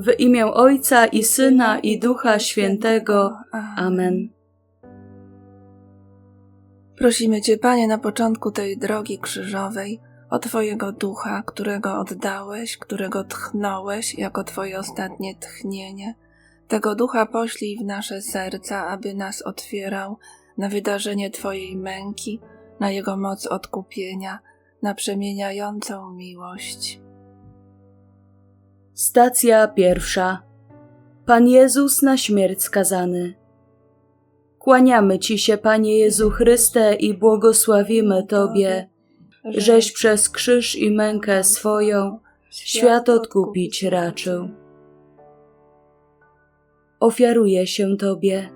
W imię Ojca i Syna i Ducha Świętego. Amen. Prosimy Cię, Panie, na początku tej drogi krzyżowej, o Twojego ducha, którego oddałeś, którego tchnąłeś jako Twoje ostatnie tchnienie. Tego ducha poślij w nasze serca, aby nas otwierał na wydarzenie Twojej męki, na Jego moc odkupienia, na przemieniającą miłość. Stacja pierwsza. Pan Jezus na śmierć skazany. Kłaniamy Ci się, Panie Jezu Chryste, i błogosławimy Tobie, żeś przez krzyż i mękę swoją świat odkupić raczył. Ofiaruję się Tobie.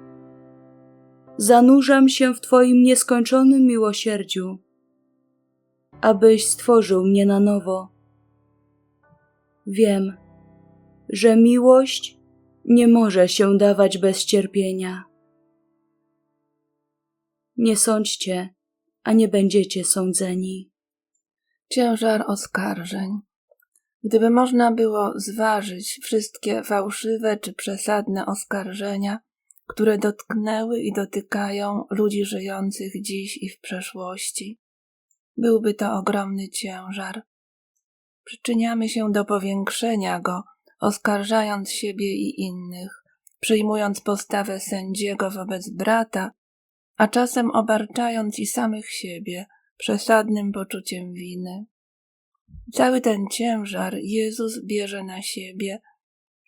Zanurzam się w Twoim nieskończonym miłosierdziu, abyś stworzył mnie na nowo. Wiem, że miłość nie może się dawać bez cierpienia. Nie sądźcie, a nie będziecie sądzeni. Ciężar oskarżeń. Gdyby można było zważyć wszystkie fałszywe czy przesadne oskarżenia, które dotknęły i dotykają ludzi żyjących dziś i w przeszłości, byłby to ogromny ciężar. Przyczyniamy się do powiększenia go, oskarżając siebie i innych, przyjmując postawę sędziego wobec brata, a czasem obarczając i samych siebie przesadnym poczuciem winy. Cały ten ciężar Jezus bierze na siebie,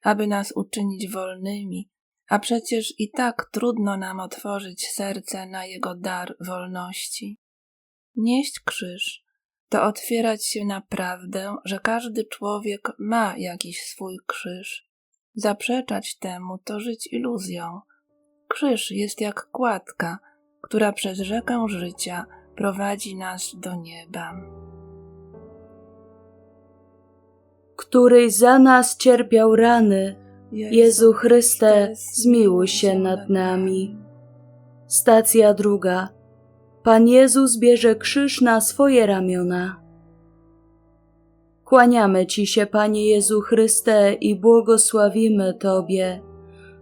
aby nas uczynić wolnymi, a przecież i tak trudno nam otworzyć serce na Jego dar wolności. Nieść krzyż to otwierać się na prawdę, że każdy człowiek ma jakiś swój krzyż. Zaprzeczać temu to żyć iluzją. Krzyż jest jak kładka, która przez rzekę życia prowadzi nas do nieba. Który za nas cierpiał rany, Jezu Chryste, zmiłuj się nad nami. Stacja druga. Pan Jezus bierze krzyż na swoje ramiona. Kłaniamy Ci się, Panie Jezu Chryste, i błogosławimy Tobie,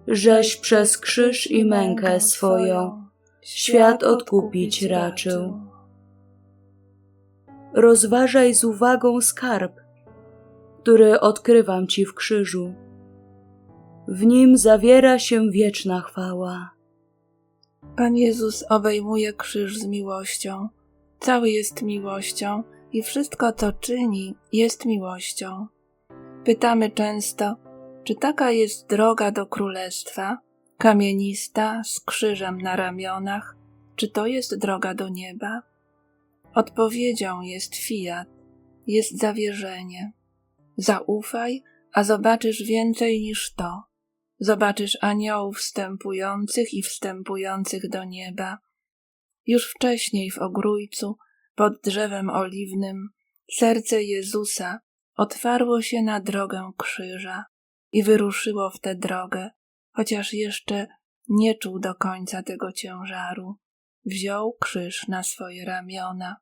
żeś przez krzyż i mękę swoją świat odkupić raczył. Rozważaj z uwagą skarb, który odkrywam Ci w krzyżu. W nim zawiera się wieczna chwała. Pan Jezus obejmuje krzyż z miłością. Cały jest miłością i wszystko, co czyni, jest miłością. Pytamy często, czy taka jest droga do królestwa, kamienista, z krzyżem na ramionach, czy to jest droga do nieba? Odpowiedzią jest fiat, jest zawierzenie. Zaufaj, a zobaczysz więcej niż to. Zobaczysz aniołów wstępujących i wstępujących do nieba. Już wcześniej w ogrójcu, pod drzewem oliwnym, serce Jezusa otwarło się na drogę krzyża i wyruszyło w tę drogę, chociaż jeszcze nie czuł do końca tego ciężaru. Wziął krzyż na swoje ramiona.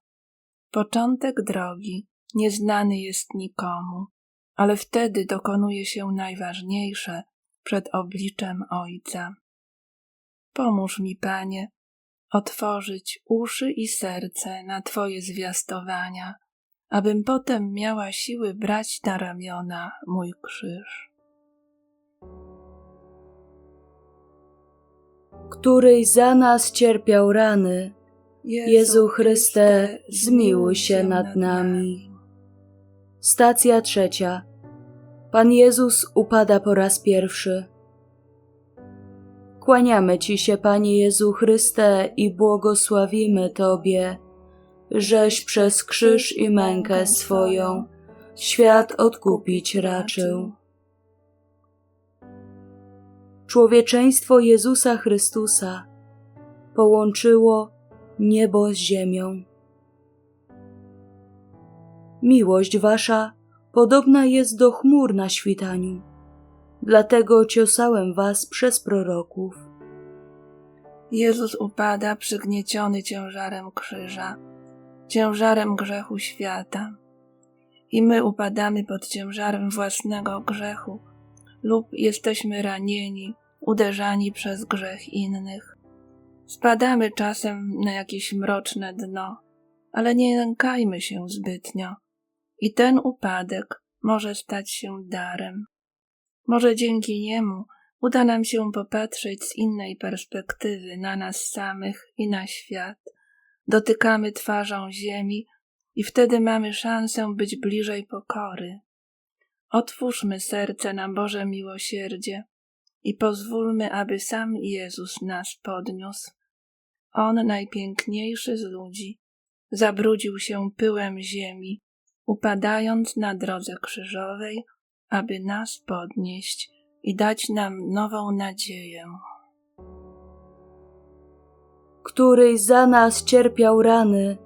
Początek drogi nieznany jest nikomu, ale wtedy dokonuje się najważniejsze przed obliczem Ojca. Pomóż mi, Panie, otworzyć uszy i serce na Twoje zwiastowania, abym potem miała siły brać na ramiona mój krzyż. Któryś za nas cierpiał rany, Jezu Chryste, zmiłuj się nad nami. Stacja trzecia. Pan Jezus upada po raz pierwszy. Kłaniamy Ci się, Panie Jezu Chryste, i błogosławimy Tobie, żeś przez krzyż i mękę swoją świat odkupić raczył. Człowieczeństwo Jezusa Chrystusa połączyło niebo z ziemią. Miłość Wasza podobna jest do chmur na świtaniu, dlatego ciosałem Was przez proroków. Jezus upada przygnieciony ciężarem krzyża, ciężarem grzechu świata. I my upadamy pod ciężarem własnego grzechu, lub jesteśmy ranieni, uderzani przez grzech innych. Spadamy czasem na jakieś mroczne dno, ale nie lękajmy się zbytnio. I ten upadek może stać się darem. Może dzięki niemu uda nam się popatrzeć z innej perspektywy na nas samych i na świat. Dotykamy twarzą ziemi i wtedy mamy szansę być bliżej pokory. Otwórzmy serce na Boże miłosierdzie i pozwólmy, aby sam Jezus nas podniósł. On, najpiękniejszy z ludzi, zabrudził się pyłem ziemi, upadając na drodze krzyżowej, aby nas podnieść i dać nam nową nadzieję. któryś za nas cierpiał rany,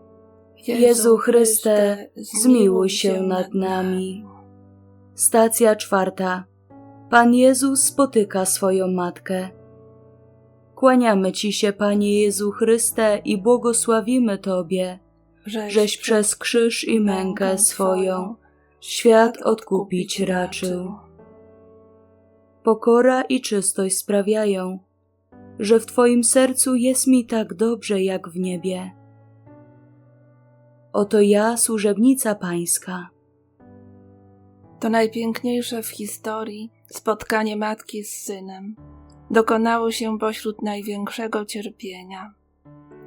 Jezu Chryste, zmiłuj się nad nami. Stacja czwarta. Pan Jezus spotyka swoją matkę. Kłaniamy Ci się, Panie Jezu Chryste, i błogosławimy Tobie, żeś przez krzyż i mękę swoją świat odkupić raczył. Pokora i czystość sprawiają, że w Twoim sercu jest mi tak dobrze jak w niebie. Oto ja, służebnica Pańska. To najpiękniejsze w historii spotkanie matki z synem. Dokonało się pośród największego cierpienia.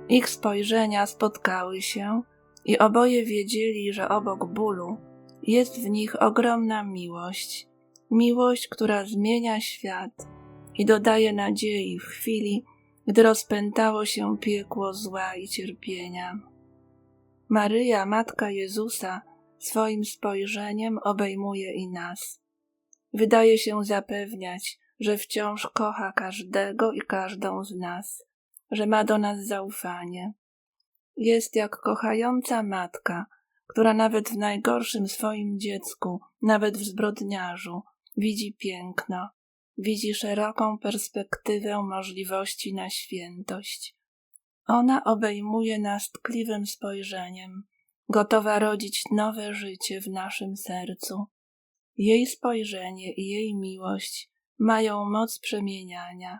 Ich spojrzenia spotkały się i oboje wiedzieli, że obok bólu jest w nich ogromna miłość. Miłość, która zmienia świat i dodaje nadziei w chwili, gdy rozpętało się piekło zła i cierpienia. Maryja, Matka Jezusa, swoim spojrzeniem obejmuje i nas. Wydaje się zapewniać, że wciąż kocha każdego i każdą z nas, że ma do nas zaufanie. Jest jak kochająca matka, która nawet w najgorszym swoim dziecku, nawet w zbrodniarzu, widzi piękno, widzi szeroką perspektywę możliwości na świętość. Ona obejmuje nas tkliwym spojrzeniem, gotowa rodzić nowe życie w naszym sercu. Jej spojrzenie i jej miłość mają moc przemieniania.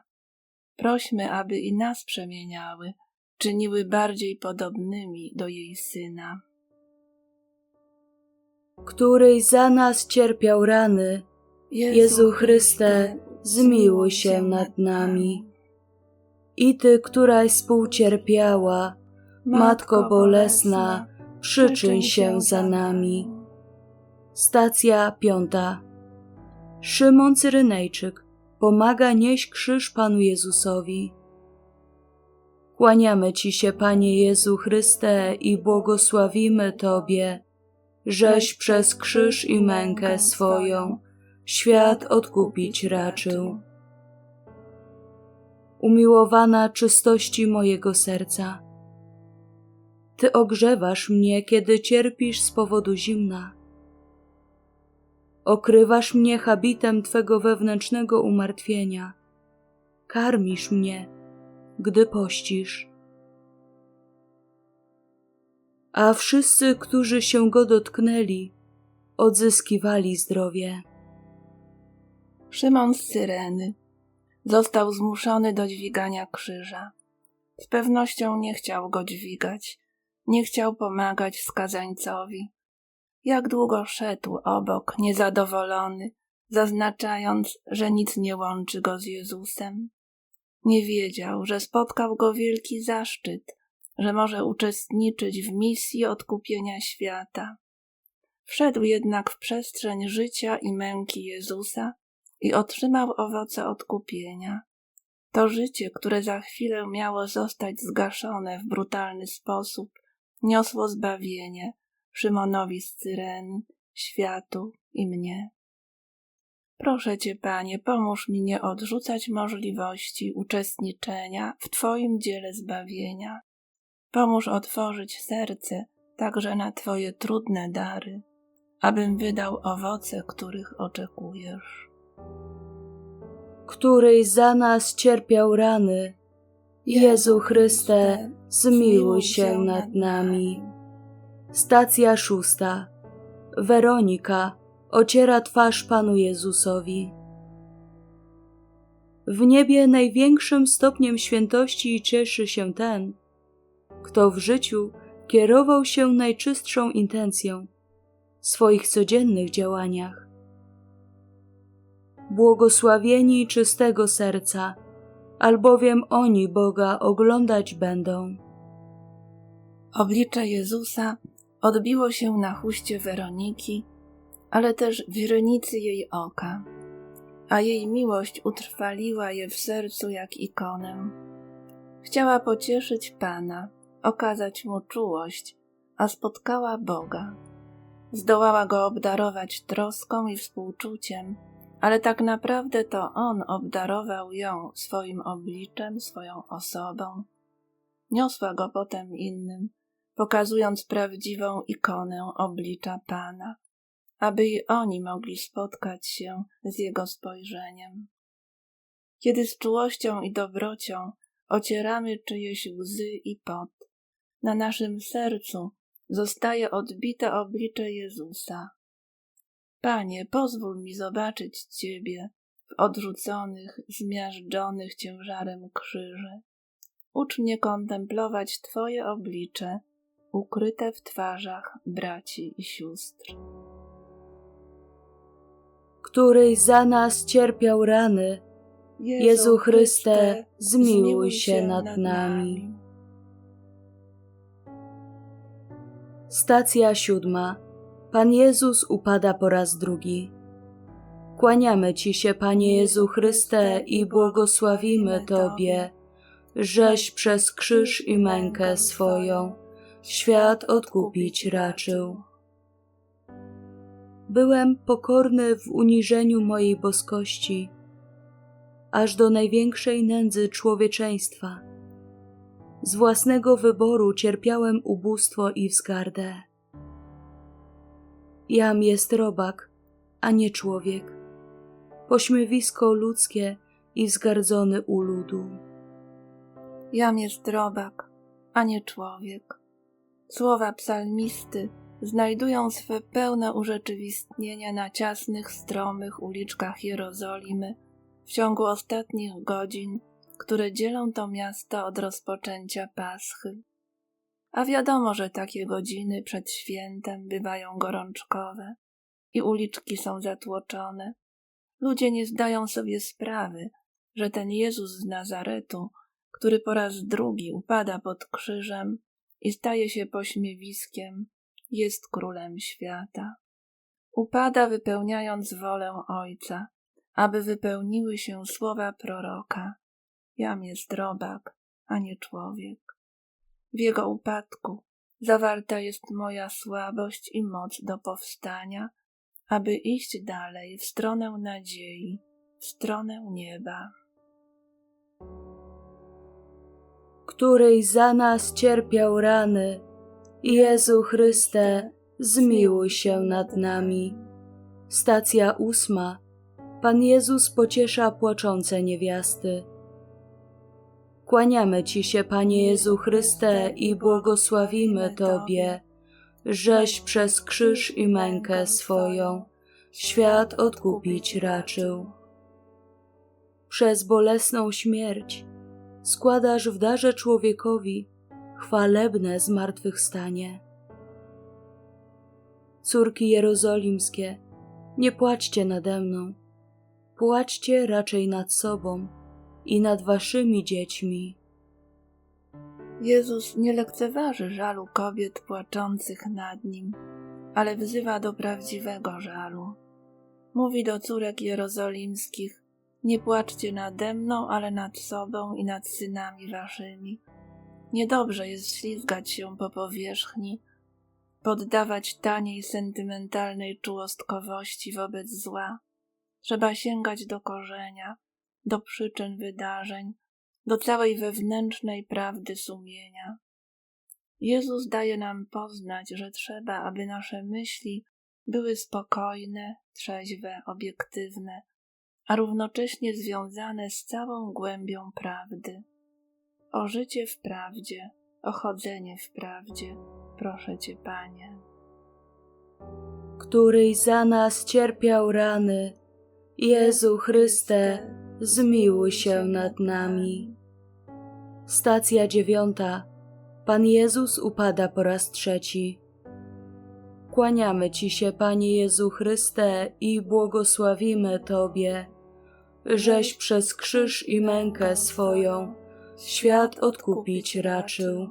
Prośmy, aby i nas przemieniały, czyniły bardziej podobnymi do jej syna. któryś za nas cierpiał rany, Jezu Chryste, zmiłuj się nad nami. I Ty, któraś współcierpiała, Matko Bolesna, przyczyń się za nami. Stacja piąta. Szymon Cyrenejczyk pomaga nieść krzyż Panu Jezusowi. Kłaniamy Ci się, Panie Jezu Chryste, i błogosławimy Tobie, żeś przez krzyż i mękę swoją świat odkupić raczył. Umiłowana czystości mojego serca, Ty ogrzewasz mnie, kiedy cierpisz z powodu zimna. Okrywasz mnie habitem Twego wewnętrznego umartwienia. Karmisz mnie, gdy pościsz. A wszyscy, którzy się go dotknęli, odzyskiwali zdrowie. Szymon z Cyreny został zmuszony do dźwigania krzyża. Z pewnością nie chciał go dźwigać, nie chciał pomagać skazańcowi. Jak długo szedł obok, niezadowolony, zaznaczając, że nic nie łączy go z Jezusem. Nie wiedział, że spotkał go wielki zaszczyt, że może uczestniczyć w misji odkupienia świata. Wszedł jednak w przestrzeń życia i męki Jezusa i otrzymał owoce odkupienia. To życie, które za chwilę miało zostać zgaszone w brutalny sposób, niosło zbawienie Szymonowi z Cyreny, światu i mnie. Proszę Cię, Panie, pomóż mi nie odrzucać możliwości uczestniczenia w Twoim dziele zbawienia. Pomóż otworzyć serce także na Twoje trudne dary, abym wydał owoce, których oczekujesz. któryś za nas cierpiał rany. Jezu Chryste, zmiłuj się nad nami. Stacja szósta. Weronika ociera twarz Panu Jezusowi. W niebie największym stopniem świętości cieszy się ten, kto w życiu kierował się najczystszą intencją w swoich codziennych działaniach. Błogosławieni czystego serca, albowiem oni Boga oglądać będą. Oblicze Jezusa odbiło się na chuście Weroniki, ale też w źrenicy jej oka, a jej miłość utrwaliła je w sercu jak ikonę. Chciała pocieszyć Pana, okazać mu czułość, a spotkała Boga. Zdołała go obdarować troską i współczuciem, ale tak naprawdę to on obdarował ją swoim obliczem, swoją osobą. Niosła go potem innym, pokazując prawdziwą ikonę oblicza Pana, aby i oni mogli spotkać się z jego spojrzeniem. Kiedy z czułością i dobrocią ocieramy czyjeś łzy i pot, na naszym sercu zostaje odbite oblicze Jezusa. Panie, pozwól mi zobaczyć Ciebie w odrzuconych, zmiażdżonych ciężarem krzyży. Ucz mnie kontemplować Twoje oblicze, ukryte w twarzach braci i sióstr. któryś za nas cierpiał rany, Jezu Chryste, zmiłuj się nad nami. Stacja siódma. Pan Jezus upada po raz drugi. Kłaniamy Ci się, Panie Jezu Chryste, i błogosławimy Tobie, żeś przez krzyż i mękę swoją świat odkupić raczył. Byłem pokorny w uniżeniu mojej boskości, aż do największej nędzy człowieczeństwa. Z własnego wyboru cierpiałem ubóstwo i wzgardę. Jam jest robak, a nie człowiek, pośmiewisko ludzkie i wzgardzony u ludu. Jam jest robak, a nie człowiek. Słowa psalmisty znajdują swe pełne urzeczywistnienie na ciasnych, stromych uliczkach Jerozolimy w ciągu ostatnich godzin, które dzielą to miasto od rozpoczęcia Paschy. A wiadomo, że takie godziny przed świętem bywają gorączkowe i uliczki są zatłoczone. Ludzie nie zdają sobie sprawy, że ten Jezus z Nazaretu, który po raz drugi upada pod krzyżem i staje się pośmiewiskiem, jest królem świata. Upada wypełniając wolę Ojca, aby wypełniły się słowa proroka. Jam jest robak, a nie człowiek. W jego upadku zawarta jest moja słabość i moc do powstania, aby iść dalej w stronę nadziei, w stronę nieba. Któryś za nas cierpiał rany, Jezu Chryste, zmiłuj się nad nami. Stacja ósma. Pan Jezus pociesza płaczące niewiasty. Kłaniamy Ci się, Panie Jezu Chryste, i błogosławimy Tobie, żeś przez krzyż i mękę swoją świat odkupić raczył. Przez bolesną śmierć składasz w darze człowiekowi chwalebne zmartwychwstanie. Córki jerozolimskie, nie płaczcie nade mną, płaczcie raczej nad sobą i nad waszymi dziećmi. Jezus nie lekceważy żalu kobiet płaczących nad nim, ale wzywa do prawdziwego żalu. Mówi do córek jerozolimskich: Nie płaczcie nade mną, ale nad sobą i nad synami waszymi. Niedobrze jest ślizgać się po powierzchni, poddawać taniej sentymentalnej czułostkowości wobec zła. Trzeba sięgać do korzenia, do przyczyn wydarzeń, do całej wewnętrznej prawdy sumienia. Jezus daje nam poznać, że trzeba, aby nasze myśli były spokojne, trzeźwe, obiektywne, a równocześnie związane z całą głębią prawdy. O życie w prawdzie, o chodzenie w prawdzie, proszę Cię, Panie. któryś za nas cierpiał rany, Jezu Chryste, zmiłuj się nad nami. Stacja dziewiąta. Pan Jezus upada po raz trzeci. Kłaniamy Ci się, Panie Jezu Chryste, i błogosławimy Tobie, żeś przez krzyż i mękę swoją świat odkupić raczył.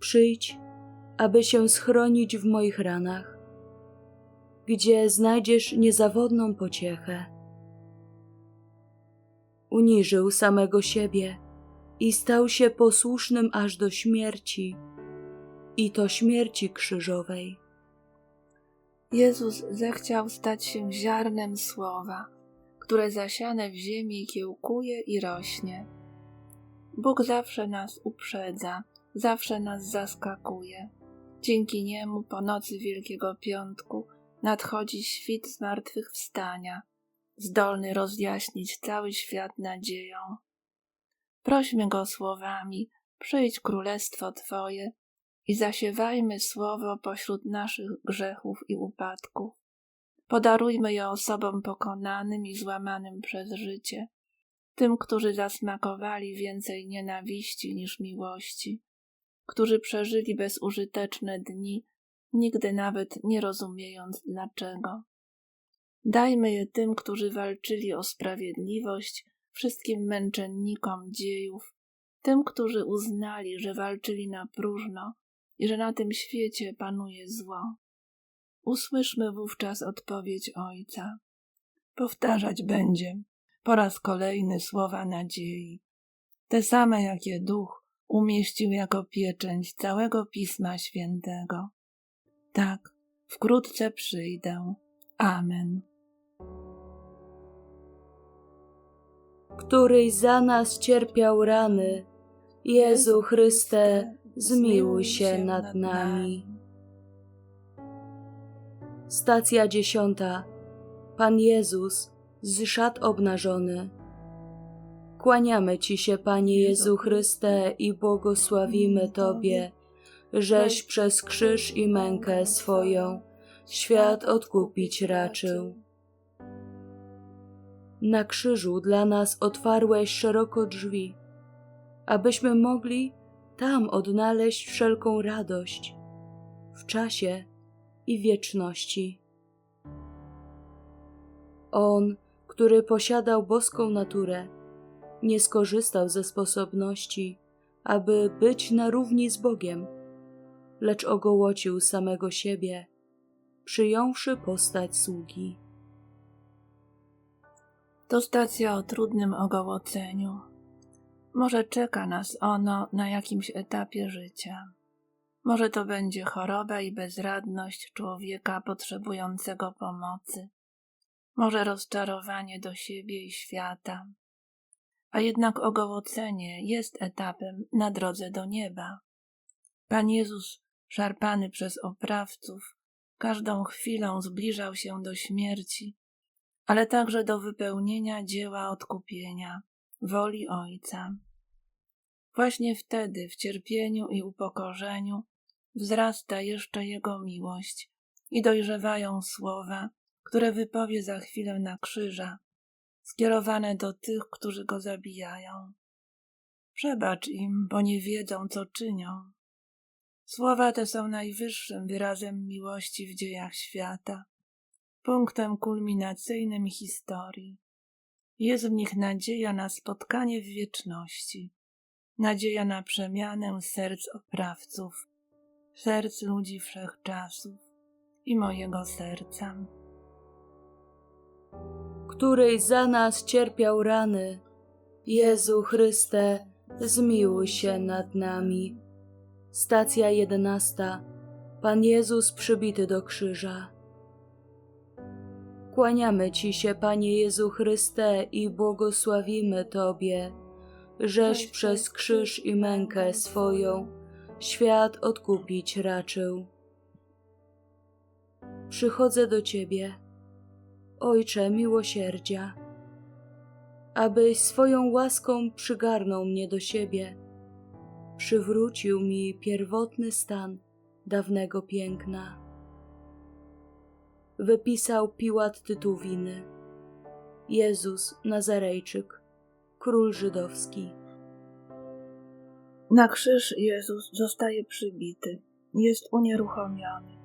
Przyjdź, aby się schronić w moich ranach, gdzie znajdziesz niezawodną pociechę. Uniżył samego siebie i stał się posłusznym aż do śmierci, i to śmierci krzyżowej. Jezus zechciał stać się ziarnem słowa, które zasiane w ziemi kiełkuje i rośnie. Bóg zawsze nas uprzedza, zawsze nas zaskakuje. Dzięki niemu po nocy Wielkiego Piątku nadchodzi świt zmartwychwstania, zdolny rozjaśnić cały świat nadzieją. Prośmy go słowami: Przyjdź królestwo Twoje i zasiewajmy słowo pośród naszych grzechów i upadków. Podarujmy je osobom pokonanym i złamanym przez życie, tym, którzy zasmakowali więcej nienawiści niż miłości, którzy przeżyli bezużyteczne dni, nigdy nawet nie rozumiejąc dlaczego. Dajmy je tym, którzy walczyli o sprawiedliwość, wszystkim męczennikom dziejów, tym, którzy uznali, że walczyli na próżno i że na tym świecie panuje zło. Usłyszmy wówczas odpowiedź Ojca. Powtarzać będzie po raz kolejny słowa nadziei, te same jakie Duch umieścił jako pieczęć całego Pisma Świętego. Tak, wkrótce przyjdę. Amen. któryś za nas cierpiał rany, Jezu Chryste, zmiłuj się nad nami. Stacja dziesiąta. Pan Jezus z szat obnażony. Kłaniamy Ci się, Panie Jezu Chryste, i błogosławimy Tobie, żeś przez krzyż i mękę swoją świat odkupić raczył. Na krzyżu dla nas otwarłeś szeroko drzwi, abyśmy mogli tam odnaleźć wszelką radość w czasie i wieczności. On, który posiadał boską naturę, nie skorzystał ze sposobności, aby być na równi z Bogiem, lecz ogołocił samego siebie, przyjąwszy postać sługi. To stacja o trudnym ogołoceniu. Może czeka nas ono na jakimś etapie życia. Może to będzie choroba i bezradność człowieka potrzebującego pomocy. Może rozczarowanie do siebie i świata. A jednak ogołocenie jest etapem na drodze do nieba. Pan Jezus, szarpany przez oprawców, każdą chwilą zbliżał się do śmierci, ale także do wypełnienia dzieła odkupienia, woli Ojca. Właśnie wtedy, w cierpieniu i upokorzeniu, wzrasta jeszcze Jego miłość i dojrzewają słowa, które wypowie za chwilę na krzyża, skierowane do tych, którzy Go zabijają. Przebacz im, bo nie wiedzą, co czynią. Słowa te są najwyższym wyrazem miłości w dziejach świata, punktem kulminacyjnym historii. Jest w nich nadzieja na spotkanie w wieczności, nadzieja na przemianę serc oprawców, serc ludzi wszechczasów i mojego serca. któryś za nas cierpiał rany. Jezu Chryste, zmiłuj się nad nami. Stacja jedenasta. Pan Jezus przybity do krzyża. Kłaniamy Ci się, Panie Jezu Chryste, i błogosławimy Tobie, żeś przez krzyż i mękę swoją świat odkupić raczył. Przychodzę do Ciebie, Ojcze miłosierdzia, abyś swoją łaską przygarnął mnie do siebie, przywrócił mi pierwotny stan dawnego piękna. Wypisał Piłat tytuł winy. Jezus Nazarejczyk, król żydowski. Na krzyż Jezus zostaje przybity, jest unieruchomiony.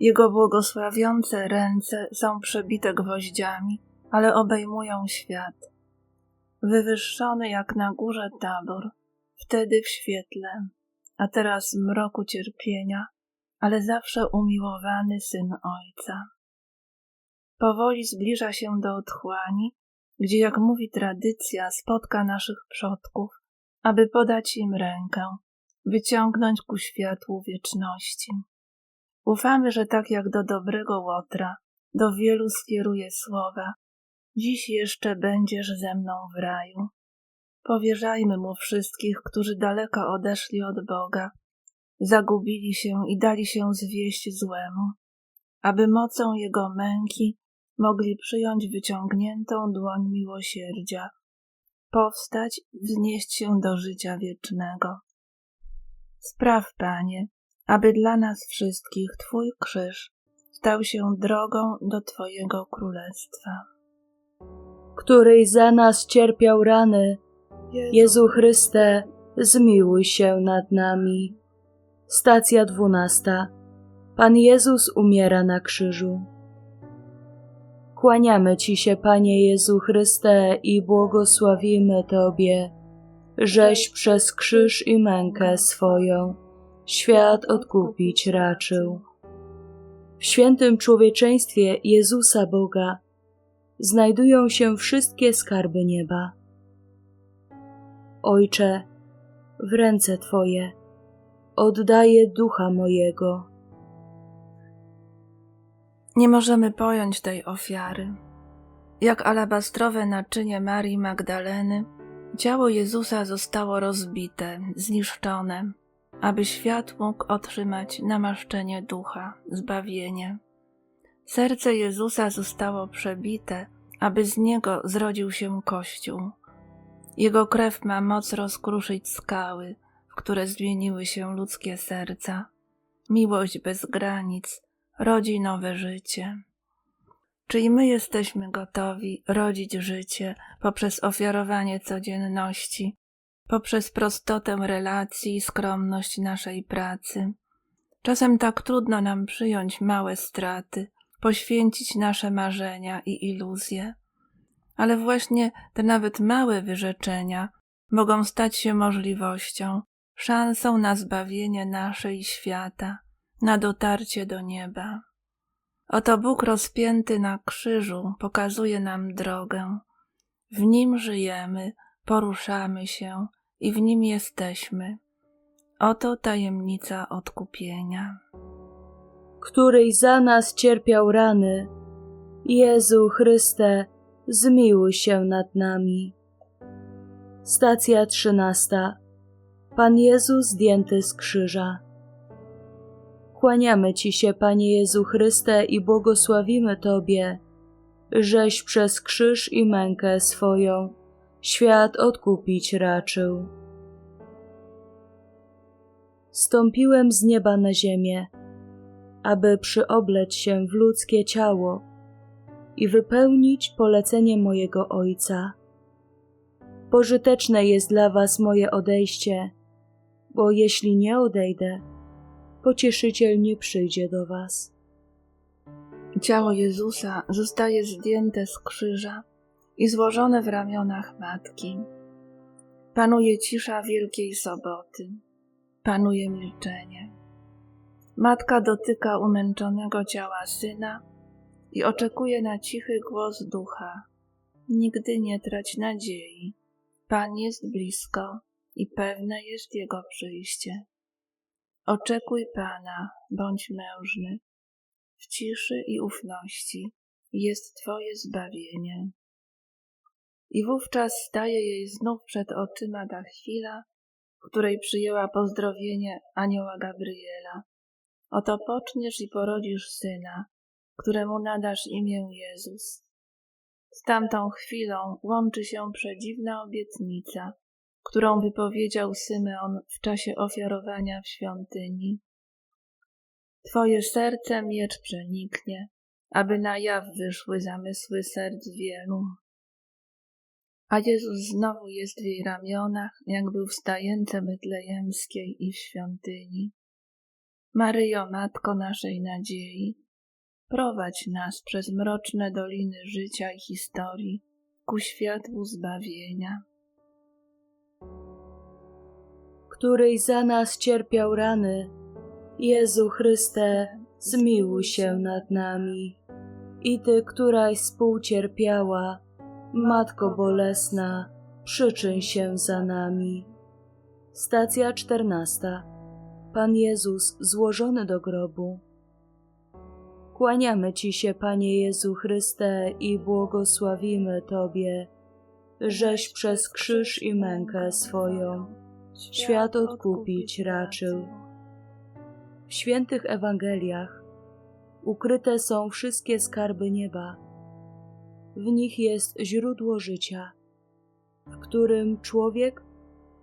Jego błogosławiące ręce są przebite gwoździami, ale obejmują świat. Wywyższony jak na górze tabor, wtedy w świetle, a teraz w mroku cierpienia, ale zawsze umiłowany syn Ojca. Powoli zbliża się do otchłani, gdzie, jak mówi tradycja, spotka naszych przodków, aby podać im rękę, wyciągnąć ku światłu wieczności. Ufamy, że tak jak do dobrego łotra, do wielu skieruje słowa, dziś jeszcze będziesz ze mną w raju. Powierzajmy mu wszystkich, którzy daleko odeszli od Boga, zagubili się i dali się zwieść złemu, aby mocą jego męki mogli przyjąć wyciągniętą dłoń miłosierdzia, powstać, wznieść się do życia wiecznego. Spraw, Panie, aby dla nas wszystkich Twój krzyż stał się drogą do Twojego królestwa. Której za nas cierpiał rany, Jezu Chryste, zmiłuj się nad nami. Stacja dwunasta. Pan Jezus umiera na krzyżu. Kłaniamy Ci się, Panie Jezu Chryste, i błogosławimy Tobie, żeś przez krzyż i mękę swoją świat odkupić raczył. W świętym człowieczeństwie Jezusa Boga znajdują się wszystkie skarby nieba. Ojcze, w ręce Twoje oddaję ducha mojego. Nie możemy pojąć tej ofiary. Jak alabastrowe naczynie Marii Magdaleny, ciało Jezusa zostało rozbite, zniszczone, aby świat mógł otrzymać namaszczenie ducha, zbawienie. Serce Jezusa zostało przebite, aby z niego zrodził się Kościół. Jego krew ma moc rozkruszyć skały, które zmieniły się ludzkie serca. Miłość bez granic rodzi nowe życie. Czy i my jesteśmy gotowi rodzić życie poprzez ofiarowanie codzienności, poprzez prostotę relacji i skromność naszej pracy? Czasem tak trudno nam przyjąć małe straty, poświęcić nasze marzenia i iluzje. Ale właśnie te nawet małe wyrzeczenia mogą stać się możliwością, szansą na zbawienie naszej świata, na dotarcie do nieba. Oto Bóg rozpięty na krzyżu pokazuje nam drogę. W Nim żyjemy, poruszamy się i w Nim jesteśmy. Oto tajemnica odkupienia. której za nas cierpiał rany. Jezu Chryste, zmiłuj się nad nami. Stacja trzynasta. Pan Jezus zdjęty z krzyża. Kłaniamy Ci się, Panie Jezu Chryste, i błogosławimy Tobie, żeś przez krzyż i mękę swoją świat odkupić raczył. Stąpiłem z nieba na ziemię, aby przyobleć się w ludzkie ciało i wypełnić polecenie mojego Ojca. Pożyteczne jest dla Was moje odejście, bo jeśli nie odejdę, pocieszyciel nie przyjdzie do Was. Ciało Jezusa zostaje zdjęte z krzyża i złożone w ramionach matki. Panuje cisza Wielkiej Soboty, panuje milczenie. Matka dotyka umęczonego ciała syna i oczekuje na cichy głos ducha. Nigdy nie trać nadziei. Pan jest blisko i pewne jest jego przyjście. Oczekuj Pana, bądź mężny. W ciszy i ufności jest Twoje zbawienie. I wówczas staje jej znów przed oczyma ta chwila, w której przyjęła pozdrowienie anioła Gabriela. Oto poczniesz i porodzisz syna, któremu nadasz imię Jezus. Z tamtą chwilą łączy się przedziwna obietnica, którą wypowiedział Symeon w czasie ofiarowania w świątyni. Twoje serce miecz przeniknie, aby na jaw wyszły zamysły serc wielu. A Jezus znowu jest w jej ramionach, jak był w stajence betlejemskiej i w świątyni. Maryjo, Matko naszej nadziei, prowadź nas przez mroczne doliny życia i historii ku światłu zbawienia. Któryś za nas cierpiał rany, Jezu Chryste, zmiłuj się nad nami. I Ty, któraś współcierpiała, Matko Bolesna, przyczyń się za nami. Stacja czternasta. Pan Jezus złożony do grobu. Kłaniamy Ci się, Panie Jezu Chryste, i błogosławimy Tobie, żeś przez krzyż i mękę swoją świat odkupić raczył. W świętych Ewangeliach ukryte są wszystkie skarby nieba. W nich jest źródło życia, w którym człowiek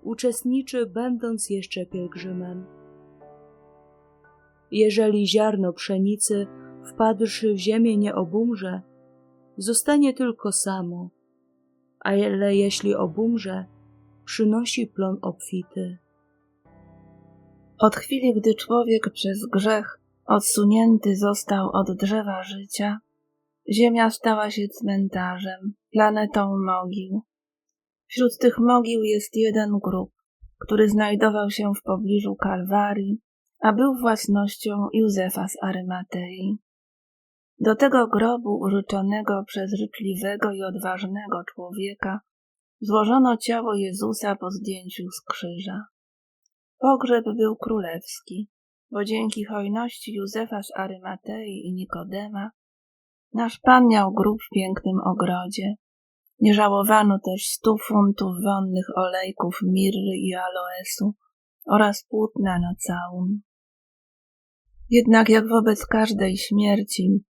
uczestniczy, będąc jeszcze pielgrzymem. Jeżeli ziarno pszenicy, wpadłszy w ziemię, nie obumrze, zostanie tylko samo, ale jeśli obumrze, przynosi plon obfity. Od chwili, gdy człowiek przez grzech odsunięty został od drzewa życia, ziemia stała się cmentarzem, planetą mogił. Wśród tych mogił jest jeden grób, który znajdował się w pobliżu Kalwarii, a był własnością Józefa z Arymatei. Do tego grobu użyczonego przez życzliwego i odważnego człowieka złożono ciało Jezusa po zdjęciu z krzyża. Pogrzeb był królewski, bo dzięki hojności Józefa z Arymatei i Nikodema nasz Pan miał grób w pięknym ogrodzie. Nie żałowano też stu funtów wonnych olejków mirry i aloesu oraz płótna na całun. Jednak jak wobec każdej śmierci,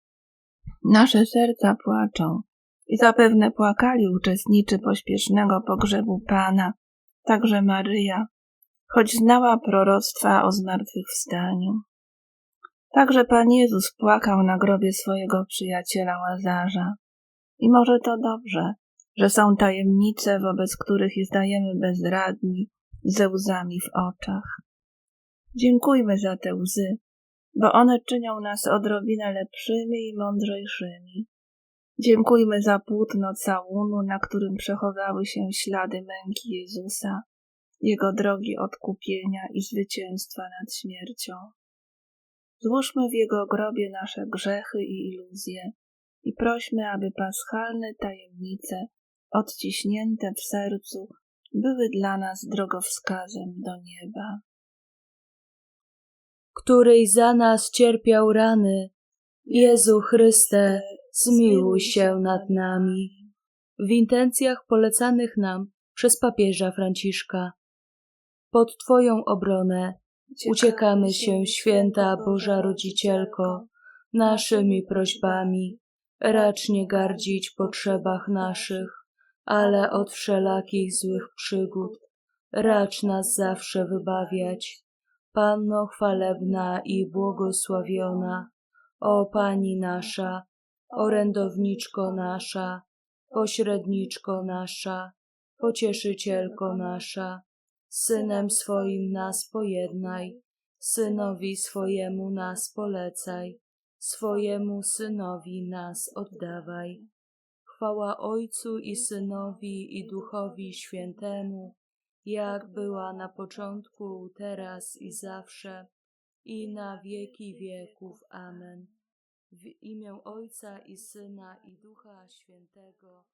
nasze serca płaczą i zapewne płakali uczestniczy pośpiesznego pogrzebu Pana, także Maryja, choć znała proroctwa o zmartwychwstaniu. Także Pan Jezus płakał na grobie swojego przyjaciela Łazarza. I może to dobrze, że są tajemnice, wobec których zdajemy bezradni, ze łzami w oczach. Dziękujmy za te łzy, bo one czynią nas odrobinę lepszymi i mądrzejszymi. Dziękujmy za płótno całunu, na którym przechowały się ślady męki Jezusa, Jego drogi odkupienia i zwycięstwa nad śmiercią. Złóżmy w Jego grobie nasze grzechy i iluzje i prośmy, aby paschalne tajemnice, odciśnięte w sercu, były dla nas drogowskazem do nieba. Któryś za nas cierpiał rany, Jezu Chryste, zmiłuj się nad nami. W intencjach polecanych nam przez papieża Franciszka. Pod Twoją obronę uciekamy się, święta Boża Rodzicielko, naszymi prośbami. Racz nie gardzić potrzebach naszych, ale od wszelakich złych przygód. Racz nas zawsze wybawiać. Panno chwalebna i błogosławiona, o Pani nasza, orędowniczko nasza, pośredniczko nasza, pocieszycielko nasza, synem swoim nas pojednaj, synowi swojemu nas polecaj, swojemu synowi nas oddawaj. Chwała Ojcu i Synowi i Duchowi Świętemu, jak była na początku, teraz i zawsze, i na wieki wieków. Amen. W imię Ojca i Syna i Ducha Świętego.